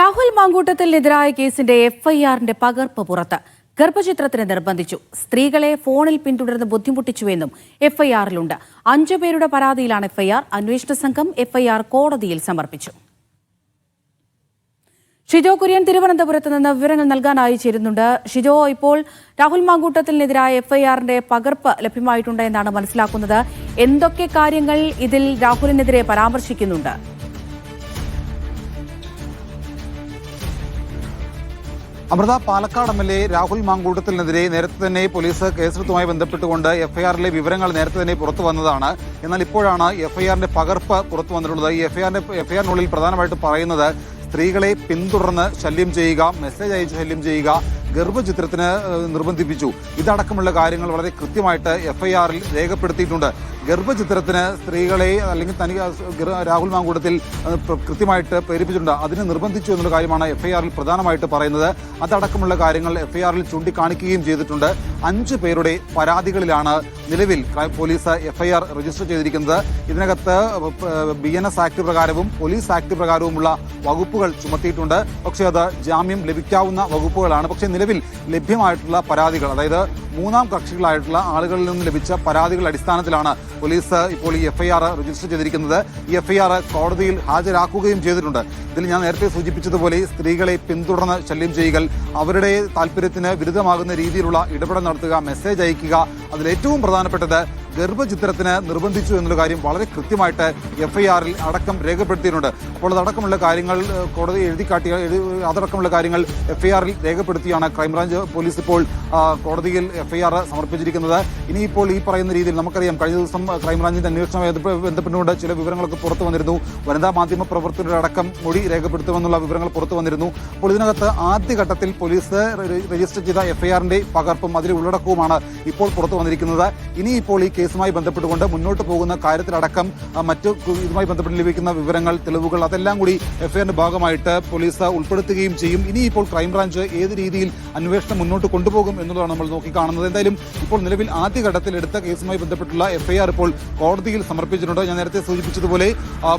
രാഹുൽ മാങ്കൂട്ടത്തിനെതിരായ കേസിന്റെ എഫ്ഐആറിന്റെ പകർപ്പ് പുറത്ത് ഗർഭചിത്രത്തിന് നിർബന്ധിച്ചു. സ്ത്രീകളെ ഫോണിൽ പിന്തുടർന്ന് ബുദ്ധിമുട്ടിച്ചുവെന്നും എഫ്ഐആറിലുണ്ട്. അഞ്ചു പേരുടെ പരാതിയിലാണ് എഫ്ഐആർ. അന്വേഷണ സംഘം എഫ്ഐആർ കോടതിയിൽ സമർപ്പിച്ചു. ഷിജോ കുര്യൻ തിരുവനന്തപുരത്ത് നിന്ന് വിവരങ്ങൾ നൽകാനായി ചേരുന്നുണ്ട്. ഷിജോ ഇപ്പോൾ രാഹുൽ മാങ്കൂട്ടത്തിനെതിരായ എഫ്ഐആറിന്റെ പകർപ്പ് ലഭ്യമായിട്ടുണ്ട് എന്നാണ് മനസ്സിലാക്കുന്നത്. എന്തൊക്കെ കാര്യങ്ങൾ ഇതിൽ രാഹുലിനെതിരെ പരാമർശിക്കുന്നുണ്ട്? Amrita Palakkad M L A Rahul മാങ്കൂട്ടത്തിനെതിരെ നേരത്തെ തന്നെ പോലീസ് കേസെടുത്തുമായി ബന്ധപ്പെട്ടുകൊണ്ട് എഫ്ഐആറിലെ വിവരങ്ങൾ നേരത്തെ തന്നെ പുറത്തു വന്നതാണ്. എന്നാൽ ഇപ്പോഴാണ് എഫ്ഐആറിന്റെ പകർപ്പ് പുറത്തു വന്നിട്ടുള്ളത്. ഈ എഫ്ഐആറിന്റെ എഫ്ഐആറിനുള്ളിൽ പ്രധാനമായിട്ട് പറയുന്നത് സ്ത്രീകളെ പിന്തുടർന്ന് ശല്യം ചെയ്യുക മെസ്സേജ് അയച്ച് ശല്യം ചെയ്യുക ഗർഭചിത്രത്തിന് നിർബന്ധിപ്പിച്ചു. ഇതടക്കമുള്ള കാര്യങ്ങൾ വളരെ കൃത്യമായിട്ട് എഫ്ഐആറിൽ രേഖപ്പെടുത്തിയിട്ടുണ്ട്. ഗർഭചിത്രത്തിന് സ്ത്രീകളെ അല്ലെങ്കിൽ തനി രാഹുൽ മാങ്കൂട്ടത്തിൽ ഏഹ്, കൃത്യമായിട്ട് പ്രേരിപ്പിച്ചിട്ടുണ്ട്. അതിനെ നിർബന്ധിച്ചു എന്നുള്ള കാര്യമാണ് എഫ്ഐആറിൽ പ്രധാനമായിട്ട് പറയുന്നത്. അതടക്കമുള്ള കാര്യങ്ങൾ എഫ്ഐആറിൽ ചൂണ്ടിക്കാണിക്കുകയും ചെയ്തിട്ടുണ്ട്. അഞ്ച് പേരുടെ പരാതികളിലാണ് നിലവിൽ പോലീസ് എഫ്ഐആർ രജിസ്റ്റർ ചെയ്തിരിക്കുന്നത്. ഇതിനകത്ത് ബി എൻ എസ് ആക്ട് പ്രകാരവും പോലീസ് ആക്ട് പ്രകാരവുമുള്ള വകുപ്പുകൾ ചുമത്തിയിട്ടുണ്ട്. പക്ഷേ അത് ജാമ്യം ലഭിക്കാവുന്ന വകുപ്പുകളാണ്. പക്ഷേ നിലവിൽ ലഭ്യമായിട്ടുള്ള പരാതികൾ അതായത് മൂന്നാം കക്ഷികളായിട്ടുള്ള ആളുകളിൽ നിന്ന് ലഭിച്ച പരാതികളുടെ അടിസ്ഥാനത്തിലാണ് പോലീസ് ഇപ്പോൾ ഈ എഫ്ഐആർ രജിസ്റ്റർ ചെയ്തിരിക്കുന്നത്. ഈ എഫ്ഐആർ കോടതിയിൽ ഹാജരാക്കുകയും ചെയ്തിട്ടുണ്ട്. ഇതിൽ ഞാൻ നേരത്തെ സൂചിപ്പിച്ചതുപോലെ സ്ത്രീകളെ പിന്തുടർന്ന് ശല്യം ചെയ്യുക അവരുടെ താല്പര്യത്തിന് വിരുദ്ധമാകുന്ന രീതിയിലുള്ള ഇടപെടൽ നടത്തുക മെസ്സേജ് അയക്കുക അതിൽ ഏറ്റവും പ്രധാനപ്പെട്ടത് ഗർഭചിത്രത്തിന് നിർബന്ധിച്ചു എന്നുള്ള കാര്യം വളരെ കൃത്യമായിട്ട് എഫ് ഐ ആറിൽ അടക്കം രേഖപ്പെടുത്തിയിട്ടുണ്ട്. അപ്പോൾ അതടക്കമുള്ള കാര്യങ്ങൾ കോടതി എഴുതിക്കാട്ടിയ എഴുതി- അതടക്കമുള്ള കാര്യങ്ങൾ എഫ് ഐ ആറിൽ രേഖപ്പെടുത്തിയാണ് ക്രൈംബ്രാഞ്ച് പോലീസ് ഇപ്പോൾ കോടതിയിൽ എഫ് ഐ ആർ സമർപ്പിച്ചിരിക്കുന്നത്. ഇനിയിപ്പോൾ ഈ പറയുന്ന രീതിയിൽ നമുക്കറിയാം കഴിഞ്ഞ ദിവസം ക്രൈംബ്രാഞ്ചിന്റെ അന്വേഷണവുമായി ബന്ധപ്പെ- ബന്ധപ്പെട്ടുകൊണ്ട് ചില വിവരങ്ങളൊക്കെ പുറത്തു വന്നിരുന്നു. വനിതാ മാധ്യമ പ്രവർത്തകരുടെ അടക്കം മൊഴി രേഖപ്പെടുത്തുമെന്നുള്ള വിവരങ്ങൾ പുറത്തു വന്നിരുന്നു. അപ്പോൾ ഇതിനകത്ത് ആദ്യഘട്ടത്തിൽ പോലീസ് രജിസ്റ്റർ ചെയ്ത എഫ് ഐ ആറിന്റെ പകർപ്പും അതിലെ ഉള്ളടക്കവുമാണ് ഇപ്പോൾ പുറത്തു വന്നിരിക്കുന്നത്. ഇനിയിപ്പോൾ ഈ കേസുമായി ബന്ധപ്പെട്ടുകൊണ്ട് മുന്നോട്ട് പോകുന്ന കാര്യത്തിലടക്കം മറ്റ് ഇതുമായി ബന്ധപ്പെട്ട് ലഭിക്കുന്ന വിവരങ്ങൾ തെളിവുകൾ അതെല്ലാം കൂടി എഫ്ഐആറിന്റെ ഭാഗമായിട്ട് പോലീസ് ഉൾപ്പെടുത്തുകയും ചെയ്യും. ഇനിയിപ്പോൾ ക്രൈംബ്രാഞ്ച് ഏത് രീതിയിൽ അന്വേഷണം മുന്നോട്ട് കൊണ്ടുപോകും എന്നുള്ളതാണ് നമ്മൾ നോക്കിക്കാണുന്നത്. എന്തായാലും ഇപ്പോൾ നിലവിൽ ആദ്യഘട്ടത്തിൽ എടുത്ത കേസുമായി ബന്ധപ്പെട്ടുള്ള എഫ്ഐആർ ഇപ്പോൾ കോടതിയിൽ സമർപ്പിച്ചിട്ടുണ്ട്. ഞാൻ നേരത്തെ സൂചിപ്പിച്ചതുപോലെ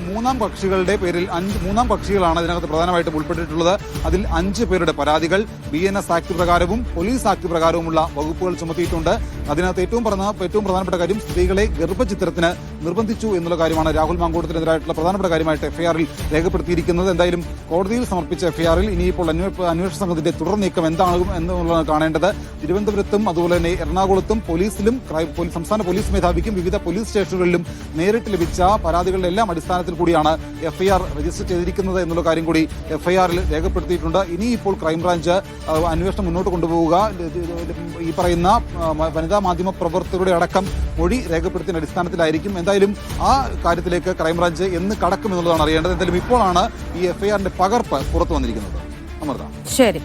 മൂന്നാം കക്ഷികളുടെ പേരിൽ അഞ്ച് മൂന്നാം കക്ഷികളാണ് ഇതിനകത്ത് പ്രധാനമായിട്ടും ഉൾപ്പെട്ടിട്ടുള്ളത്. അതിൽ അഞ്ച് പേരുടെ പരാതികൾ ബി എൻ എസ് ആക്ട് പ്രകാരവും പോലീസ് ആക്ട് പ്രകാരവുമുള്ള വകുപ്പുകൾ ചുമത്തിയിട്ടുണ്ട്. അതിനകത്ത് ഏറ്റവും ഏറ്റവും പ്രധാനപ്പെട്ട കാര്യം സ്ത്രീകളെ ഗർഭചിത്രത്തിന് നിർബന്ധിച്ചു എന്നുള്ള കാര്യമാണ് രാഹുൽ മാങ്കൂട്ടത്തിനെതിരായിട്ടുള്ള പ്രധാനപ്പെട്ട കാര്യമായിട്ട് എഫ്ഐആറിൽ രേഖപ്പെടുത്തിയിരിക്കുന്നത്. എന്തായാലും കോടതിയിൽ സമർപ്പിച്ച എഫ്ഐആറിൽ ഇനിയിപ്പോൾ അന്വേ- അന്വേഷണ സംഘത്തിന്റെ തുടർ നീക്കം എന്താകും എന്നുള്ളതാണ് കാണേണ്ടത്. തിരുവനന്തപുരത്തും അതുപോലെ തന്നെ എറണാകുളത്തും പോലീസിലും സംസ്ഥാന പോലീസ് മേധാവിക്കും വിവിധ പോലീസ് സ്റ്റേഷനുകളിലും നേരിട്ട് ലഭിച്ച പരാതികളുടെ എല്ലാം അടിസ്ഥാനത്തിൽ കൂടിയാണ് എഫ്ഐആർ രജിസ്റ്റർ ചെയ്തിരിക്കുന്നത് എന്നുള്ള കാര്യം കൂടി എഫ്ഐആറിൽ രേഖപ്പെടുത്തിയിട്ടുണ്ട്. ഇനിയിപ്പോൾ ക്രൈംബ്രാഞ്ച് അന്വേഷണം മുന്നോട്ട് കൊണ്ടുപോവുക. ഈ പറയുന്ന വനിതാ മാധ്യമ പ്രവർത്തകരുടെ അടക്കം മൊഴി രേഖപ്പെടുത്തിയ അടിസ്ഥാനത്തിലായിരിക്കും എന്തായാലും ആ കാര്യത്തിലേക്ക് ക്രൈംബ്രാഞ്ച് എന്ന് കടക്കും എന്നുള്ളതാണ് അറിയേണ്ടത്. എന്തായാലും ഇപ്പോഴാണ് ഈ എഫ്ഐആറിന്റെ പകർപ്പ് പുറത്തു വന്നിരിക്കുന്നത്. അമൃത. ശരി.